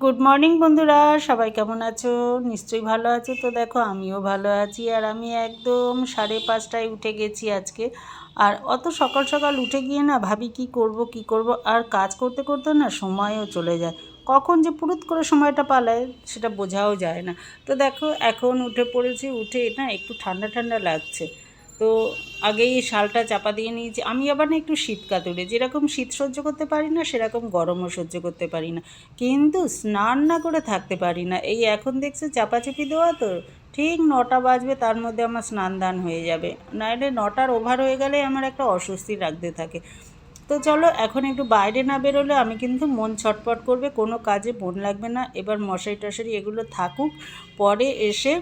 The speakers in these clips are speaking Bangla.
গুড মর্নিং বন্ধুরা। সবাই কেমন আছো? নিশ্চয়ই ভালো আছো। তো দেখো, আমিও ভালো আছি। আর আমি একদম সাড়ে পাঁচটায় উঠে গেছি আজকে। আর অত সকাল সকাল উঠে গিয়ে না ভাবি কি করব কি করব? আর কাজ করতে করতে না সময়ও চলে যায়। কখন যে পুরুত করে সময়টা পালায়, সেটা বোঝাও যায় না। তো দেখো, এখন উঠে পড়েছি। উঠে না একটু ঠান্ডা ঠান্ডা লাগছে। তো আগেই শালটা চাপা দিয়ে নিয়েছি। আমি আবার না একটু শীত কাতুরে, যেরকম শীত সহ্য করতে পারি না, সেরকম গরমও সহ্য করতে পারি না। কিন্তু স্নান না করে থাকতে পারি না। এই এখন দেখছ চাপাচাপি দেওয়া তো, ঠিক নটা বাজবে, তার মধ্যে আমার স্নান দান হয়ে যাবে। নাহলে নটার ওভার হয়ে গেলে আমার একটা অস্বস্তি লাগতে থাকে। তো চলো, এখন একটু বাইরে না বেরোলে আমি কিন্তু মন ছটপট করবে, কোনো কাজে মন লাগবে না। এবার মশারি টশারি এগুলো থাকুক, পরে এসে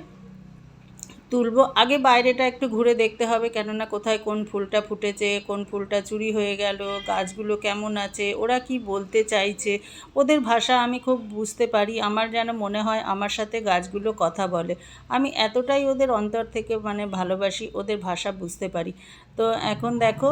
তুলবো। আগে বাইরেটা একটু ঘুরে দেখতে হবে কেননা কোথায় কোন ফুলটা ফুটেছে কোন ফুলটা চুরি হয়ে গেল গাছগুলো কেমন আছে ওরা কি বলতে চাইছে ওদের ভাষা আমি খুব বুঝতে পারি আমার যেন মনে হয় আমার সাথে গাছগুলো কথা বলে। আমি এতটাই ওদের অন্তর থেকে মানে ভালোবাসি ওদের ভাষা বুঝতে পারি। তো এখন দেখো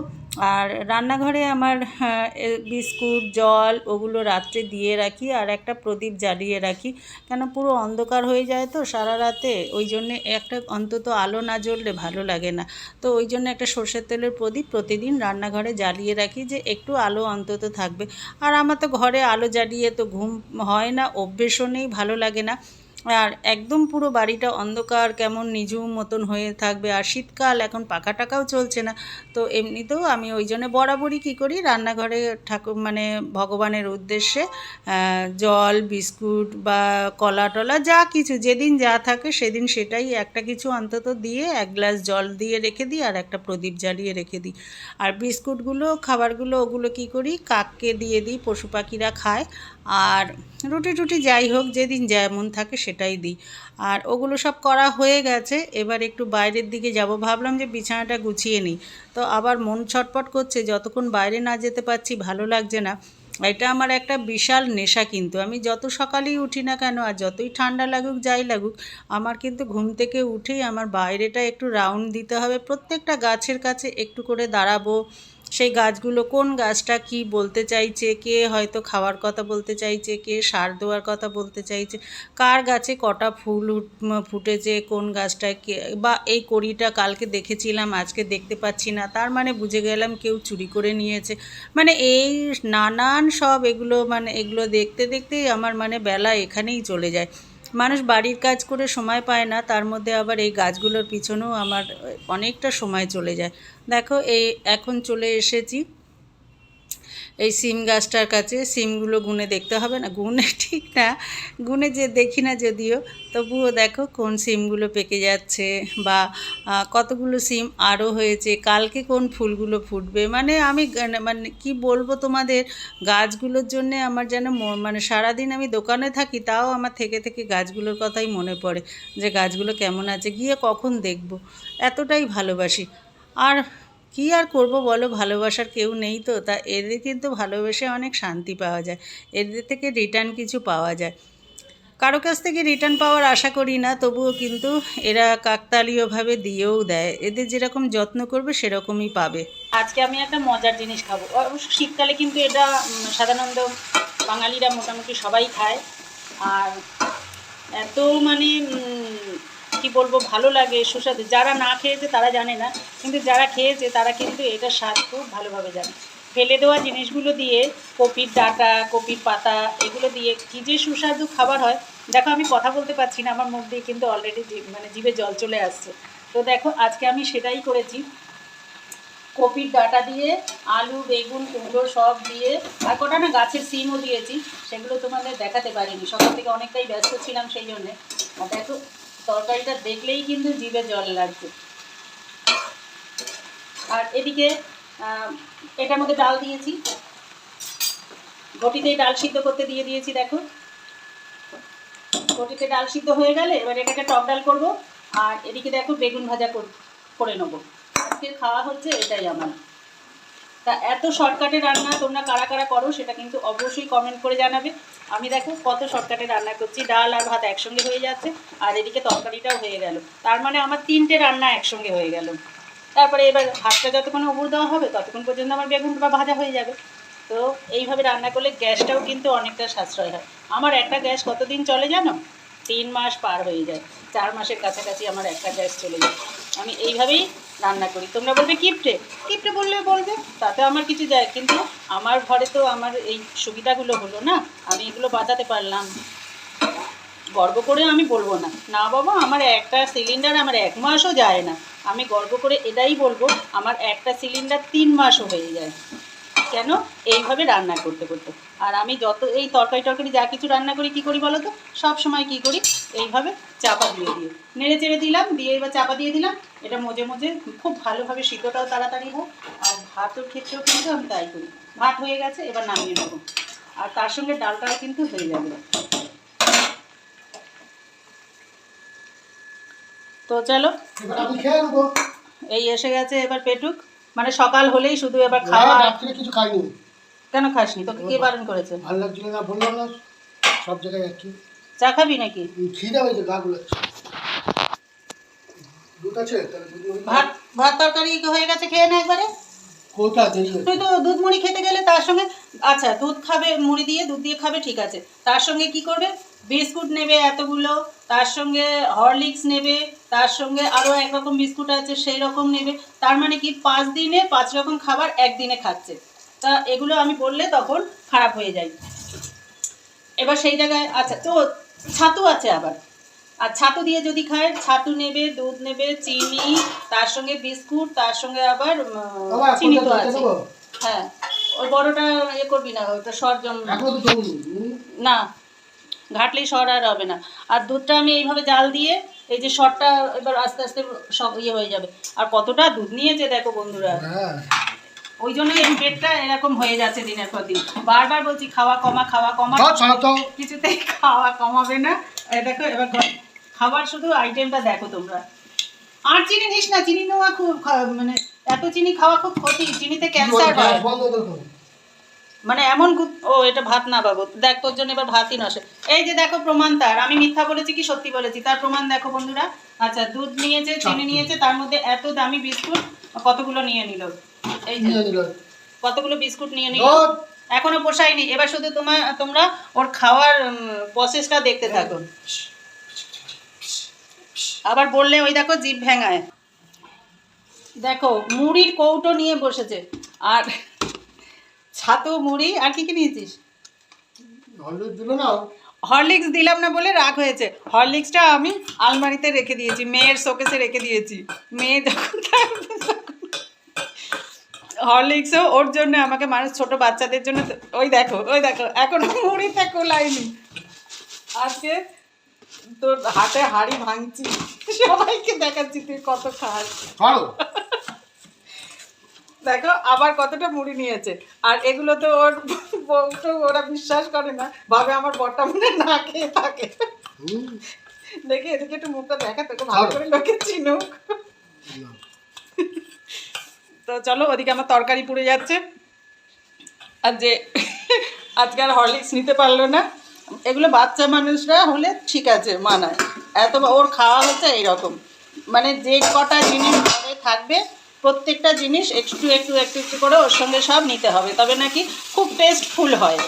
আর রান্নাঘরে আমার হ্যাঁ, বিস্কুট জল ওগুলো রাত্রে দিয়ে রাখি আর একটা প্রদীপ জ্বালিয়ে রাখি। কেন পুরো অন্ধকার হয়ে যায় তো সারা রাতে ওই জন্যে একটা অন্তত আলো না জ্বললে ভালো লাগে না। তো ওই জন্য একটা সর্ষের তেলের প্রদীপ প্রতিদিন রান্নাঘরে জ্বালিয়ে রাখি যে একটু আলো অন্তত থাকবে। আর আমার তো ঘরে আলো জ্বালিয়ে তো ঘুম হয় না, অভ্যেসও নেই, ভালো লাগে না। আর একদম পুরো বাড়িটা অন্ধকার, কেমন নিঝুম মতন হয়ে থাকবে। আর শীতকাল, এখন পাখা টাকাও চলছে না। তো এমনিতেও আমি ওই জন্য বরাবরই কী করি, রান্নাঘরে ঠাকুর মানে ভগবানের উদ্দেশ্যে জল, বিস্কুট বা কলা টলা যা কিছু, যেদিন যা থাকে সেদিন সেটাই একটা কিছু অন্তত দিয়ে, এক গ্লাস জল দিয়ে রেখে দিই আর একটা প্রদীপ জ্বালিয়ে রেখে দিই। আর বিস্কুটগুলো, খাবারগুলো, ওগুলো কী করি, কাককে দিয়ে দিই, পশু পাখিরা খায়। আর রুটি টুটি যাই হোক, যেদিন যেমন থাকে সেটাই দিই। আর ওগুলো সব করা হয়ে গেছে, এবার একটু বাইরের দিকে যাব। ভাবলাম যে বিছানাটা গুছিয়ে নিই। তো আবার মন ছটপট করছে, যতক্ষণ বাইরে না যেতে পারছি ভালো লাগছে না। এটা আমার একটা বিশাল নেশা কিন্তু। আমি যত সকালেই উঠি না কেন, আর যতই ঠান্ডা লাগুক, যাই লাগুক, আমার কিন্তু ঘুম থেকে উঠেই আমার বাইরেটা একটু রাউন্ড দিতে হবে। প্রত্যেকটা গাছের কাছে একটু করে দাঁড়াবো সেই গাছগুলো কোন গাছটা কি বলতে চাইছে, কে হয়তো খাওয়ার কথা বলতে চাইছে, কে সার দেওয়ার কথা বলতে চাইছে, কার গাছে কটা ফুল ফুটেছে, কোন গাছটায় কে, বা এই কড়িটা কালকে দেখেছিলাম, আজকে দেখতে পাচ্ছি না, তার মানে বুঝে গেলাম কেউ চুরি করে নিয়েছে। মানে এই নানান সব এগুলো মানে এগুলো দেখতে দেখতেই আমার মানে বেলা এখানেই চলে যায়। মানুষ বাড়ির কাজ করে সময় পায় না, তার মধ্যে আবার এই গাছগুলোর পিছনেও আমার অনেকটা সময় চলে যায়। দেখো, এই এখন চলে এসেছি। এই সিম গাছটার কাছে সিমগুলো গুনে দেখতে হবে না, গুনে ঠিক না, গুনে যে দেখি না যদিও, তবুও দেখো কোন সিমগুলো পেকে যাচ্ছে বা কতগুলো সিম আরও হয়েছে, কালকে কোন ফুলগুলো ফুটবে মানে আমি মানে কি বলব তোমাদের, গাছগুলোর জন্যে আমার যেন মানে সারাদিন আমি দোকানে থাকি তাও আমার থেকে থেকে গাছগুলোর কথাই মনে পড়ে, যে গাছগুলো কেমন আছে, গিয়ে কখন দেখব, এতটাই ভালোবাসি। আর কী আর করব বলো? ভালোবাসার কেউ নেই তো। তা এদের কিন্তু ভালোবেসে অনেক শান্তি পাওয়া যায়। এদের থেকে রিটার্ন কিছু পাওয়া যায়। কারও কাছ থেকে রিটার্ন পাওয়ার আশা করি না, তবুও কিন্তু এরা কাকতালীয়ভাবে দিয়েও দেয়। এদের যেরকম যত্ন করবে, সেরকমই পাবে। আজকে আমি একটা মজার জিনিস খাব। শীতকালে কিন্তু এটা সাধারণত বাঙালিরা মোটামুটি সবাই খায়। আর এত মানে কি বলব, ভালো লাগে, সুস্বাদু। যারা না খেয়েছে তারা জানে না, কিন্তু যারা খেয়েছে তারা কিন্তু এটা স্বাদ খুব ভালোভাবে জানে। ফেলে দেওয়া জিনিসগুলো দিয়ে, কপির ডাটা, কপির পাতা, এগুলো দিয়ে কী যে সুস্বাদু খাবার হয়। দেখো, আমি কথা বলতে পারছি না, আমার মুখ দিয়ে কিন্তু অলরেডি মানে জিভে জল চলে আসছে। তো দেখো, আজকে আমি সেটাই করেছি। কপির ডাটা দিয়ে, আলু, বেগুন, কুমড়ো সব দিয়ে, আর কটা না গাছের সিমও দিয়েছি, সেগুলো তোমাদের দেখাতে পারিনি। সকাল থেকে অনেকটাই ব্যস্ত ছিলাম সেই জন্যে। দেখো তরকারিটা দেখলেই কিন্তু জিভে জল লাগছে আর এদিকে এটার মধ্যে ডাল দিয়েছি। ঘটিতেই ডাল সিদ্ধ করতে দিয়ে দিয়েছি, দেখো। ঘটিতে ডাল সিদ্ধ হয়ে গেলে এবার এটাকে টক ডাল করব। আর এদিকে দেখো বেগুন ভাজা করে নেব। আজকে খাওয়া হচ্ছে এটাই আমার। তা এত শর্টকাটে রান্না তোমরা কারা কারা করো সেটা কিন্তু অবশ্যই কমেন্ট করে জানাবে। আমি দেখো কত শর্টকাটে রান্না করছি, ডাল আর ভাত একসঙ্গে হয়ে যাচ্ছে আর এদিকে তরকারিটাও হয়ে গেল। তার মানে আমার তিনটে রান্না একসঙ্গে হয়ে গেল। তারপরে এবার ভাতটা যতক্ষণ উবুর দেওয়া হবে ততক্ষণ পর্যন্ত আমার বেগুন বা ভাজা হয়ে যাবে। তো এইভাবে রান্না করলে গ্যাসটাও কিন্তু অনেকটা সাশ্রয় হয়। আমার একটা গ্যাস কতদিন চলে জানো? তিন মাস পার হয়ে যায়। চার মাসের কাছাকাছি আমার একটা গ্যাস চলে যায়। আমি এইভাবেই রান্না করি। তোমরা বলবে কিপটে? কিপটে বললে বলবে, তাতে আমার কিছু যায়। কিন্তু আমার ঘরে তো আমার এই সুবিধাগুলো হলো না। আমি এগুলো বাঁচাতে পারলাম। গর্ব করে আমি বলব না। না বাবা, আমার একটা সিলিন্ডার আমার এক মাসও যায় না। আমি গর্ব করে এটাই বলব, আমার একটা সিলিন্ডার তিন মাসও হয়ে যায়। কেন এইভাবে রান্না করতে করতে? আর আমি যত এই তরকারি টরকারি যা কিছু রান্না করি কি করি বলো তো? সব সময় কি করি? এইভাবে চাপা দিয়ে দিয়ে। নেড়ে চেড়ে দিলাম দিয়ে এবার চাপা দিয়ে দিলাম। এটা মজে মজে খুব ভালোভাবে সিদ্ধটাও তাড়াতাড়ি হয় আর ভাতের ক্ষেত্রেও কিন্তু আমি তাই করি। ভাত হয়ে গেছে এবার নামিয়ে নেব। আর তার সঙ্গে ডালটাও কিন্তু হয়ে যাবে। তো চলো এই এসে গেছে এবার পেটুক। মানে সকাল হলেই শুধু এবার খাওয়া রাত্রে কিছু খাইনি। কেন খাসনি? তোকে কে বারণ করেছে? ভালো লাগছিল না বললাম না সব জায়গায় একই। চা খাবি নাকি? খিদে হয়েছে গা গুলাচ্ছে দুধ আছে? ভাত ভাত তরকারি হয়ে গেছে? খেয়ে নে একবারে। তুই তো দুধ মুড়ি খেতে গেলে তার সঙ্গে আচ্ছা দুধ খাবে মুড়ি দিয়ে দুধ দিয়ে খাবে ঠিক আছে। তার সঙ্গে কি করবে? বিস্কুট নেবে এতগুলো। তার সঙ্গে হরলিক্স নেবে তার সঙ্গে আরও একরকম বিস্কুট আছে সেই রকম নেবে। তার মানে কি পাঁচ দিনে পাঁচ রকম খাবার একদিনে খাচ্ছে। তা এগুলো আমি বললে তখন খারাপ হয়ে যায়। এবার সেই জায়গায় আচ্ছা তো ছাতু আছে আবার। আর ছাতু দিয়ে যদি খায় ছাতু নেবে দুধ নেবে চিনি তার সঙ্গে বিস্কুট তার সঙ্গে আবার চিনি তো আছে। হ্যাঁ ওই বড়টা ইয়ে করবি না ওটা সর জন্য। না ঘাটলেই সর আর হবে না। আর দুধটা আমি এইভাবে জাল দিয়ে এই যে সরটা এবার আস্তে আস্তে সব ইয়ে হয়ে যাবে। আর কতটা দুধ নিয়েছে দেখো বন্ধুরা। ওই জন্যই এই পেটটা এরকম হয়ে যাচ্ছে দিনের পর দিন। বারবার বলছি খাওয়া কমা খাওয়া কমা। কিছুতেই খাওয়া কমাবে না। দেখো এবার খাবার শুধু আইটেমটা দেখো তোমরা। আর চিনি নিস না চিনি নেওয়া খুব মানে এত চিনি খাওয়া খুব ক্ষতি। চিনিতে ক্যান্সার হয় গ্যাস বন্ধ করে দেবো। মানে এমন ও এটা ভাত না বাবু। দেখ তোর জন্য এবার ভাতই নসে এই যে দেখো প্রমাণ তার। আমি মিথ্যা বলেছি কি সত্যি বলেছি? তার প্রমাণ দেখো বন্ধুরা। আচ্ছা দুধ নিয়েছে চিনি নিয়েছে তার মধ্যে এত দামি বিস্কুট কতগুলো নিয়ে নিল? এই যে কতগুলো বিস্কুট নিয়ে নিল? এখনও পোষায়নি। এবার শুধু তোমার তোমরা ওর খাওয়ার প্রসেসটা দেখতে থাকো। আবার বললে ওই দেখো জিভ ভেঙায়। দেখো মুড়ির কৌটো নিয়ে বসেছে। আর ছাতু মুড়ি আর কি কি নিয়েছিস? হলুদ দিল না হরলিক্স দিলাম না বলে রাগ হয়েছে। হরলিক্সটা আমি আলমারিতে রেখে দিয়েছি মেয়ের শোকেসে রেখে দিয়েছি। মেয়ে যখন হরলিক্সও ওর জন্য আমাকে মানুষ ছোট বাচ্চাদের জন্য ওই দেখো ওই দেখো এখনও মুড়িতে কোলাইনি আজকে তোর হাতে হাড়ি ভাঙছি। সবাইকে দেখাচ্ছি তুই কত খাস। দেখো আবার কতটা মুড়ি নিয়েছে। আর এগুলো তো ওর বউ ওরা বিশ্বাস করে না। ভাবে আমার বটা মনে না খেয়ে থাকে। দেখি এদিকে একটু মুখটা দেখা তোকে ভালো করে লোকে চিনুক। তো চলো ওদিকে আমার তরকারি পুড়ে যাচ্ছে। আর যে আজকে আর হরলিক্স নিতে পারল না। এগুলো বাচ্চা মানুষরা হলে ঠিক আছে মানায়। এত ওর খাওয়া হচ্ছে এইরকম। মানে যে কটা জিনিস ঘরে থাকবে প্রত্যেকটা জিনিস একটু একটু একটু একটু করে ওর সঙ্গে সব নিতে হবে, তবে নাকি খুব টেস্টফুল হয়।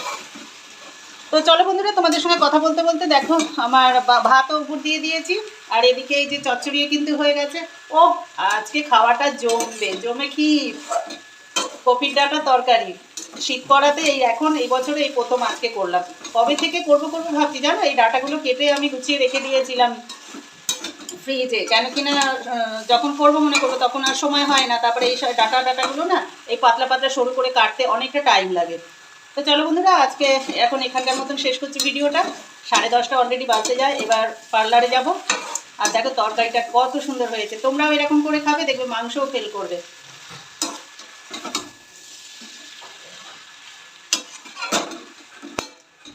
তো চলো বন্ধুরা, তোমাদের সঙ্গে কথা বলতে বলতে দেখো, আমার ভাতও উপর দিয়ে দিয়েছি, আর এদিকে এই যে চচ্চড়িয়ে কিন্তু হয়ে গেছে। ও আজকে খাওয়াটা জমবে, জমে কি? কপির ডাটা তরকারি। শীত পড়াতে এই এখন, এই বছরে এই প্রথম আজকে করলাম। কবে থেকে করব করব ভাবছি জানো? এই ডাটাগুলো কেটে আমি গুছিয়ে রেখে দিয়েছিলাম। ফ্রিজে কেন কিনা না যখন করব মনে করব, তখন আর সময় হয় না। তারপরে এই ডাটা ডাটাগুলো না, এই পাতলা পাতলা সরু করে কাটতে অনেকটা টাইম লাগে। তো চলো বন্ধুরা, আজকে এখন এখানকার মতন শেষ করছি ভিডিওটা। সাড়ে দশটা অলরেডি বাজতে যায়, এবার পার্লারে যাব। আর দেখো, তরকারিটা কত সুন্দর হয়েছে। তোমরাও এরকম করে খাবে, দেখবে মাংসও ফেল করবে।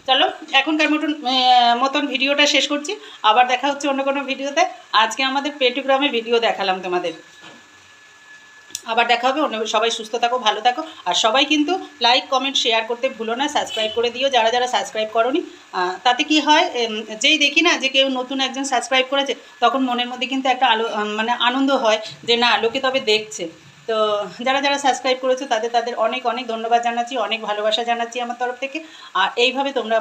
চলো, এখনকার মতন মতন ভিডিওটা শেষ করছি। আবার দেখা হচ্ছে অন্য কোনো ভিডিওতে। আজকে আমাদের পেটুগ্রামের ভিডিও দেখালাম তোমাদের। আবার দেখা হবে, অন্য, সবাই সুস্থ থাকো, ভালো থাকো। আর সবাই কিন্তু লাইক কমেন্ট শেয়ার করতে ভুলো না সাবস্ক্রাইব করে দিও। যারা যারা সাবস্ক্রাইব করনি তাতে কি হয় যেই দেখি না যে কেউ নতুন একজন সাবস্ক্রাইব করেছে, তখন মনের মধ্যে কিন্তু একটা আলো মানে আনন্দ হয় যে না, লোকে তবে দেখছে। তো যারা যারা সাবস্ক্রাইব করেছ, তাদের তাদের অনেক অনেক ধন্যবাদ জানাচ্ছি, অনেক ভালোবাসা জানাচ্ছি আমার তরফ থেকে। আর এইভাবে তোমরা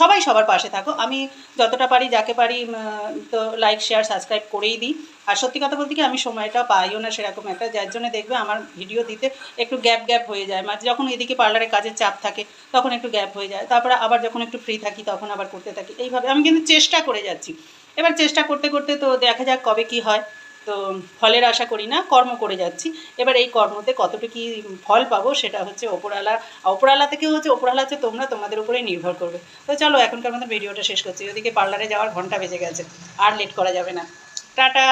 সবাই সবার পাশে থাকো। আমি যতটা পারি, যাকে পারি তো লাইক শেয়ার সাবস্ক্রাইব করেই দিই। আর সত্যি কথা বলতে কি, আমি সময়টা পাইও না সেরকম একটা, যার জন্য দেখবে আমার ভিডিও দিতে একটু গ্যাপ গ্যাপ হয়ে যায়। মাঝে যখন এদিকে পার্লারে কাজের চাপ থাকে, তখন একটু গ্যাপ হয়ে যায়। তারপরে আবার যখন একটু ফ্রি থাকি, তখন আবার করতে থাকি। এইভাবে আমি কিন্তু চেষ্টা করে যাচ্ছি। এবার চেষ্টা করতে করতে তো দেখা যাক কবে কি হয়। তো ফলের আশা করি না, কর্ম করে যাচ্ছি। এবার এই কর্মতে কতটুকু কি ফল পাবো সেটা হচ্ছে ওপরালা। ওপরালা থেকেও হচ্ছে, ওপরালা হচ্ছে তোমরা, তোমাদের উপরেই নির্ভর করবে। তো চলো, এখনকার মতো ভিডিওটা শেষ করছি। ওদিকে পার্লারে যাওয়ার ঘণ্টা বেজে গেছে, আর লেট করা যাবে না। টাটা!